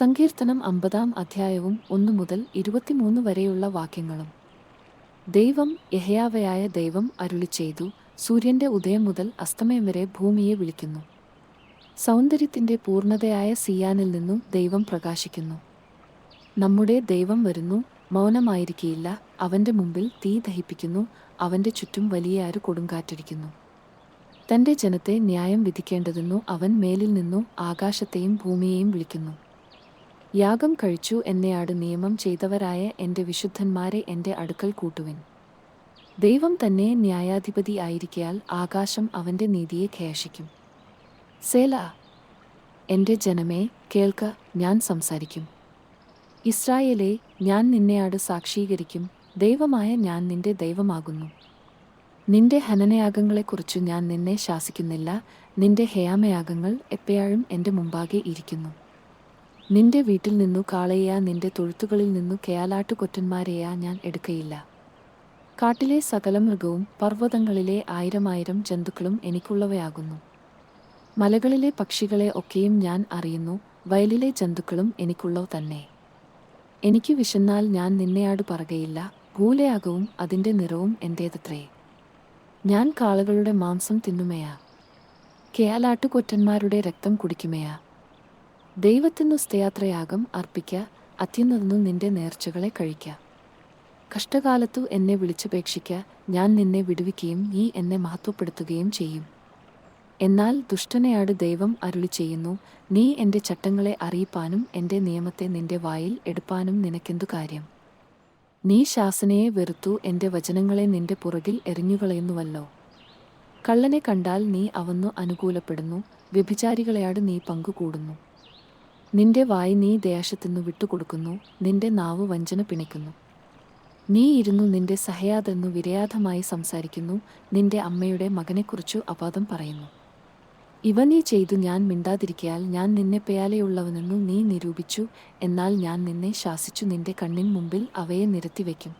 സങ്കീർത്തനം അമ്പതാം അധ്യായവും ഒന്നു മുതൽ ഇരുപത്തിമൂന്ന് വരെയുള്ള വാക്യങ്ങളും. ദൈവം യഹയാവയായ ദൈവം അരുളി ചെയ്തു സൂര്യന്റെ ഉദയം മുതൽ അസ്തമയം വരെ ഭൂമിയെ വിളിക്കുന്നു. സൗന്ദര്യത്തിന്റെ പൂർണതയായ സിയാനിൽ നിന്നും ദൈവം പ്രകാശിക്കുന്നു. നമ്മുടെ ദൈവം വരുന്നു മൗനമായിരിക്കില്ല അവന്റെ മുമ്പിൽ തീ ദഹിപ്പിക്കുന്നു അവന്റെ ചുറ്റും വലിയ കൊടുങ്കാറ്റടിക്കുന്നു. തന്റെ ജനത്തെ ന്യായം വിധിക്കേണ്ടതെന്നു അവൻ മേലിൽ നിന്നു ആകാശത്തെയും ഭൂമിയെയും വിളിക്കുന്നു. യാഗം കഴിച്ചു എന്നെയാട് നിയമം ചെയ്തവരായ എന്റെ വിശുദ്ധന്മാരെ എന്റെ അടുക്കൽ കൂട്ടുവിൻ. ദൈവം തന്നെ ന്യായാധിപതി ആയിരിക്കയാൽ ആകാശം അവന്റെ നീതിയെ ഖേഷിക്കും. സേല എന്റെ ജനമേ കേൾക്ക ഞാൻ സംസാരിക്കും. ഇസ്രായേലെ ഞാൻ നിന്നെയാട് സാക്ഷീകരിക്കും. ദൈവമായ ഞാൻ നിന്റെ ദൈവമാകുന്നു. നിന്റെ ഹനനയാഗങ്ങളെക്കുറിച്ചു ഞാൻ നിന്നെ ശാസിക്കുന്നില്ല. നിന്റെ ഹേയാമയാഗങ്ങൾ എപ്പോഴും എന്റെ മുമ്പാകെ ഇരിക്കുന്നു. നിന്റെ വീട്ടിൽ നിന്നു കാളയെയാ നിന്റെ തൊഴുത്തുകളിൽ നിന്നു കേലാട്ടുകൊറ്റന്മാരെയാ ഞാൻ എടുക്കയില്ല. കാട്ടിലെ സകല മൃഗവും പർവതങ്ങളിലെ ആയിരമായിരം ജന്തുക്കളും എനിക്കുള്ളവയാകുന്നു. മലകളിലെ പക്ഷികളെ ഒക്കെയും ഞാൻ അറിയുന്നു വയലിലെ ജന്തുക്കളും എനിക്കുള്ളവ തന്നെ. എനിക്ക് വിശന്നാൽ ഞാൻ നിന്നെയാട് പറകയില്ല ഭൂലയാകവും അതിന്റെ നിറവും എന്റേതത്രേ ഞാൻ കാളകളുടെ മാംസം തിന്നുമയാ. കേയാലാട്ടുകൊറ്റന്മാരുടെ രക്തം കുടിക്കുമയാ. ദൈവത്തിനു സ്തയാത്രയാഗം അർപ്പിക്ക അത്യുന്നതന്നു നിന്റെ നേർച്ചകളെ കഴിക്ക. കഷ്ടകാലത്തു എന്നെ വിളിച്ചപേക്ഷിക്ക ഞാൻ നിന്നെ വിടുവിക്കുകയും നീ എന്നെ മഹത്വപ്പെടുത്തുകയും ചെയ്യും. എന്നാൽ ദുഷ്ടനെയാട് ദൈവം അരുളി ചെയ്യുന്നു നീ എന്റെ ചട്ടങ്ങളെ അറിയിപ്പാനും എന്റെ നിയമത്തെ നിന്റെ വായിൽ എടുപ്പാനും നിനക്കെന്തു കാര്യം? നീ ശാസനയെ വെറുത്തു എന്റെ വചനങ്ങളെ നിന്റെ പുറകിൽ എറിഞ്ഞുകളയുന്നുവല്ലോ. കള്ളനെ കണ്ടാൽ നീ അവന്നു അനുകൂലപ്പെടുന്നു വ്യഭിചാരികളെയാട് നീ പങ്കുകൂടുന്നു. നിന്റെ വായി നീ ദേശത്തുനിന്നു വിട്ടുകൊടുക്കുന്നു നിന്റെ നാവ് വഞ്ചന പിണിക്കുന്നു നീ ഇരുന്നു നിന്റെ സഹയാതെന്നു വിരയാധമായി സംസാരിക്കുന്നു നിന്റെ അമ്മയുടെ മകനെക്കുറിച്ചു അപാദം പറയുന്നു. ഇവ നീ ചെയ്തു ഞാൻ മിണ്ടാതിരിക്കയാൽ ഞാൻ നിന്നെ പേയാലെയുള്ളവനെന്നു നീ നിരൂപിച്ചു എന്നാൽ ഞാൻ നിന്നെ ശാസിച്ചു നിന്റെ കണ്ണിൻ മുമ്പിൽ അവയെ നിരത്തിവെക്കും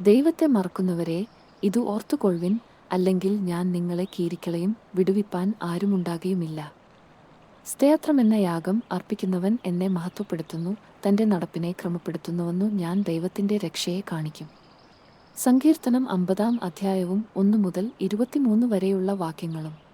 ദൈവത്തെ മറക്കുന്നവരെ ഇത് ഓർത്തുകൊള്ളുവിൻ അല്ലെങ്കിൽ ഞാൻ നിങ്ങളെ കീരിക്കളയും വിടുവിപ്പാൻ ആരുമുണ്ടാകുകയുമില്ല സ്തേത്രമെന്ന യാഗം അർപ്പിക്കുന്നവൻ എന്നെ മഹത്വപ്പെടുത്തുന്നു തന്റെ നടപ്പിനെ ക്രമപ്പെടുത്തുന്നുവെന്നു ഞാൻ ദൈവത്തിന്റെ രക്ഷയെ കാണിക്കും. സങ്കീർത്തനം അമ്പതാം അധ്യായവും ഒന്നു മുതൽ ഇരുപത്തിമൂന്ന് വരെയുള്ള വാക്യങ്ങളും.